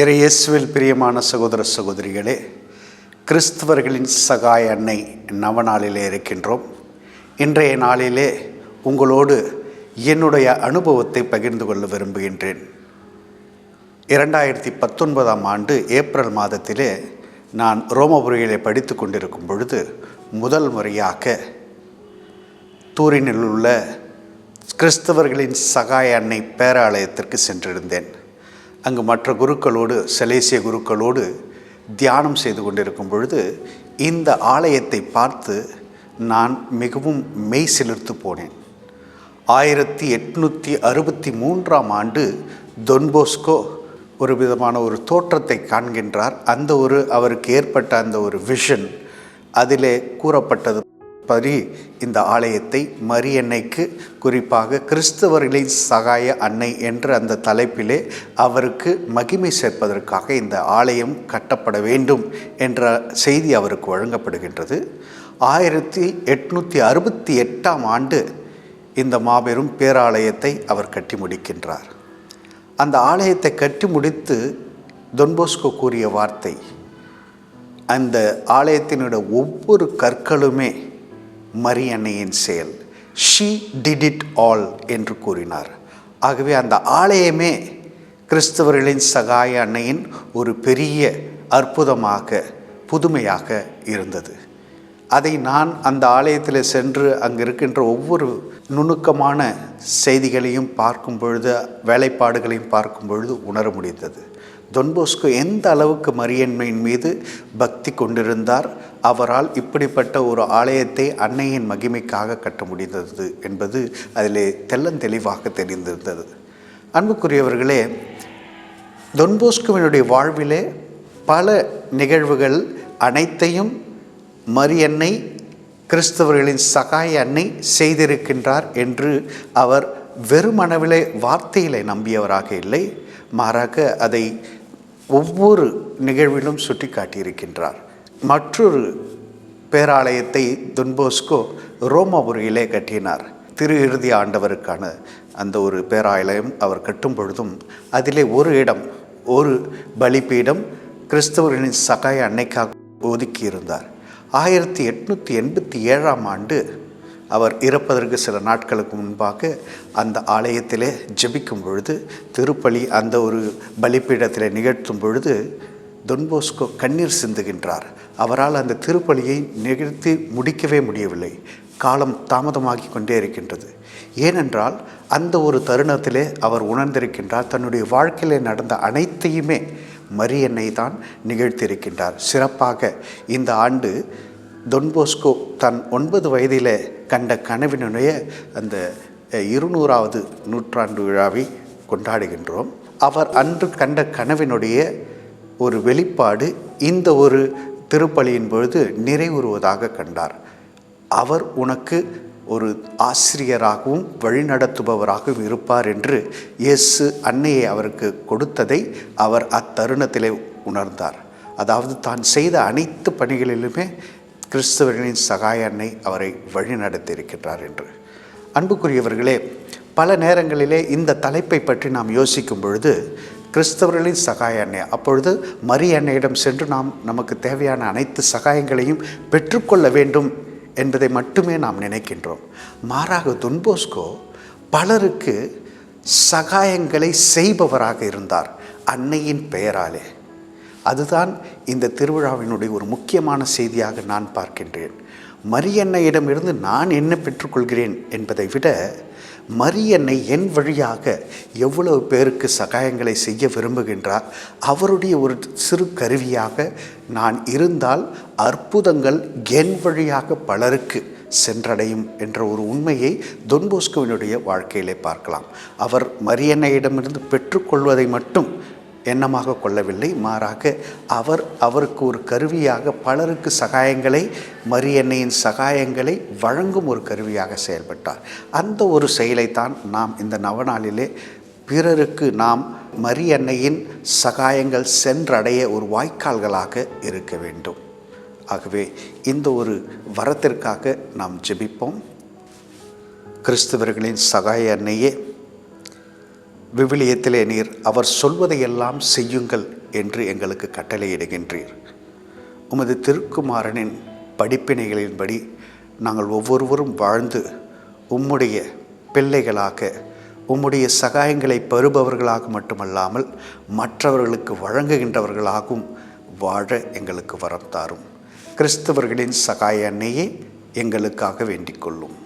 இறையேசுவில் பிரியமான சகோதர சகோதரிகளே கிறிஸ்தவர்களின் சகாய அன்னை நவநாளிலே இருக்கின்றோம். இன்றைய நாளிலே உங்களோடு என்னுடைய அனுபவத்தை பகிர்ந்து கொள்ள விரும்புகின்றேன். இரண்டாயிரத்தி பத்தொன்பதாம் ஆண்டு ஏப்ரல் மாதத்திலே நான் ரோமபுரியிலே படித்து கொண்டிருக்கும் பொழுது முதல் முறையாக தூரினில் உள்ள கிறிஸ்தவர்களின் சகாய அன்னை பேராலயத்திற்கு சென்றிருந்தேன். அங்கு மற்ற குருக்களோடு செலேசிய குருக்களோடு தியானம் செய்து கொண்டிருக்கும் பொழுது இந்த ஆலயத்தை பார்த்து நான் மிகவும் மெய் சிலிர்த்து போனேன். ஆயிரத்தி எட்நூற்றி அறுபத்தி மூன்றாம் ஆண்டு தொன்போஸ்கோ ஒரு விதமான ஒரு தோற்றத்தை காண்கின்றார். அந்த ஒரு அவருக்கு ஏற்பட்ட அந்த ஒரு விஷன் அதிலே கூறப்பட்டது படி இந்த ஆலயத்தை மரியன்னைக்கு குறிப்பாக கிறிஸ்தவர்களின் சகாய அன்னை என்ற அந்த தலைப்பிலே அவருக்கு மகிமை சேர்ப்பதற்காக இந்த ஆலயம் கட்டப்பட வேண்டும் என்ற செய்தி அவருக்கு வழங்கப்படுகின்றது. ஆயிரத்தி எட்நூற்றி அறுபத்தி எட்டாம் ஆண்டு இந்த மாபெரும் பேராலயத்தை அவர் கட்டி முடிக்கின்றார். அந்த ஆலயத்தை கட்டி முடித்து தொன்போஸ்கோ கூறிய வார்த்தை அந்த ஆலயத்தினுடைய ஒவ்வொரு கற்களுமே மரியன்னையின் செயல். ஷீ டிட் இட் ஆல் என்று கூறினார். ஆகவே அந்த ஆலயமே கிறிஸ்தவர்களின் சகாய அன்னையின் ஒரு பெரிய அற்புதமாக புதுமையாக இருந்தது. அதை நான் அந்த ஆலயத்தில் சென்று அங்கே இருக்கின்ற ஒவ்வொரு நுணுக்கமான செய்திகளையும் பார்க்கும் பொழுது வேலைப்பாடுகளையும் பார்க்கும் பொழுது உணர முடிந்தது. தொன்போஸ்கோ எந்த அளவுக்கு மரியன்மையின் மீது பக்தி கொண்டிருந்தார் அவரால் இப்படிப்பட்ட ஒரு ஆலயத்தை அன்னையின் மகிமைக்காக கட்ட முடிந்தது என்பது அதிலே தெள்ளந்தெளிவாக தெரிந்திருந்தது. அன்புக்குரியவர்களே தொன்போஸ்கோவினுடைய வாழ்விலே பல நிகழ்வுகள் அனைத்தையும் மரியன்னை கிறிஸ்தவர்களின் சகாய அன்னை செய்திருக்கின்றார் என்று அவர் வெறுமனவிலே வார்த்தையிலே நம்பியவராக இல்லை. மாறாக அதை ஒவ்வொரு நிகழ்விலும் சுட்டி காட்டியிருக்கின்றார் மற்றொரு பேராலயத்தை துன்போஸ்கோ ரோமபுரியிலே கட்டினார். திரு இறுதி ஆண்டவருக்கான அந்த ஒரு பேராலயம் அவர் கட்டும் பொழுதும் அதிலே ஒரு இடம் ஒரு பலிப்பீடம் கிறிஸ்தவர்களின் சகாய அன்னைக்காக ஒதுக்கி இருந்தார் ஆயிரத்தி எட்நூற்றி எண்பத்தி ஏழாம் ஆண்டு அவர் இறப்பதற்கு சில நாட்களுக்கு முன்பாக அந்த ஆலயத்திலே ஜபிக்கும் பொழுது திருப்பலி அந்த ஒரு பலிப்பீடத்தில் நிகழ்த்தும் பொழுது தொன்போஸ்கோ கண்ணீர் சிந்துகின்றார். அவரால் அந்த திருப்பலியை நிகழ்த்தி முடிக்கவே முடியவில்லை. காலம் தாமதமாகி கொண்டே இருக்கின்றது. ஏனென்றால் அந்த ஒரு தருணத்திலே அவர் உணர்ந்திருக்கின்றார். தன்னுடைய வாழ்க்கையிலே நடந்த அனைத்தையுமே மரியன்னை தான் நிகழ்த்தியிருக்கின்றார். சிறப்பாக இந்த ஆண்டு தொன்போஸ்கோ தன் ஒன்பது வயதில் கண்ட கனவினுடைய அந்த இருநூறாவது நூற்றாண்டு விழாவை கொண்டாடுகின்றோம். அவர் அன்று கண்ட கனவினுடைய ஒரு வெளிப்பாடு இந்த ஒரு திருப்பலியின் பொழுது நிறைவுறுவதாக கண்டார். அவர் உனக்கு ஒரு ஆசிரியராகவும் வழிநடத்துபவராகவும் இருப்பார் என்று இயேசு அன்னையை அவருக்கு கொடுத்ததை அவர் அத்தருணத்திலே உணர்ந்தார். அதாவது தான் செய்த அனைத்து பணிகளிலுமே கிறிஸ்தவர்களின் சகாய அன்னை அவரை வழிநடத்தியிருக்கின்றார் என்று. அன்புக்குரியவர்களே பல நேரங்களிலே இந்த தலைப்பை பற்றி நாம் யோசிக்கும் பொழுது கிறிஸ்தவர்களின் சகாய அன்னை அப்பொழுது மரிய அன்னையிடம் சென்று நாம் நமக்கு தேவையான அனைத்து சகாயங்களையும் பெற்றுக்கொள்ள வேண்டும் என்பதை மட்டுமே நாம் நினைக்கின்றோம். மாறாக துன்போஸ்கோ பலருக்கு சகாயங்களை செய்பவராக இருந்தார் அன்னையின் பெயராலே. அதுதான் இந்த திருவிழாவினுடைய ஒரு முக்கியமான செய்தியாக நான் பார்க்கின்றேன். மரியன்னையிடமிருந்து நான் என்ன பெற்றுக்கொள்கிறேன் என்பதை விட மரியன்னை என் வழியாக எவ்வளவு பேருக்கு சகாயங்களை செய்ய விரும்புகின்றார் அவருடைய ஒரு சிறு கருவியாக நான் இருந்தால் அற்புதங்கள் என் வழியாக பலருக்கு சென்றடையும் என்ற ஒரு உண்மையை தொன்போஸ்கோவினுடைய வாழ்க்கையிலே பார்க்கலாம். அவர் மரியன்னையிடமிருந்து பெற்றுக்கொள்வதை மட்டும் எண்ணமாக கொள்ளவில்லை. மாறாக அவர் அவருக்கு ஒரு கருவியாக பலருக்கு சகாயங்களை மரியன்னையின் சகாயங்களை வழங்கும் ஒரு கருவியாக செயல்பட்டார். அந்த ஒரு செயலைத்தான் நாம் இந்த நவநாளிலே பிறருக்கு நாம் மரியன்னையின் சகாயங்கள் சென்றடைய ஒரு வாய்க்கால்களாக இருக்க வேண்டும். ஆகவே இந்த ஒரு வரத்திற்காக நாம் ஜெபிப்போம். கிறிஸ்தவர்களின் சகாய அன்னையே விவிலியத்திலே நீர் அவர் சொல்வதையெல்லாம் செய்யுங்கள் என்று எங்களுக்கு கட்டளையிடுகின்றீர். உமது திருக்குமாரனின் படிப்பினைகளின்படி நாங்கள் ஒவ்வொருவரும் வாழ்ந்து உம்முடைய பிள்ளைகளாக உம்முடைய சகாயங்களை பெறுபவர்களாக மட்டுமல்லாமல் மற்றவர்களுக்கு வழங்குகின்றவர்களாகவும் வாழ எங்களுக்கு வரம் தாரும். கிறிஸ்தவர்களின் சகாய அன்னையே எங்களுக்காக வேண்டிக் கொள்ளும்.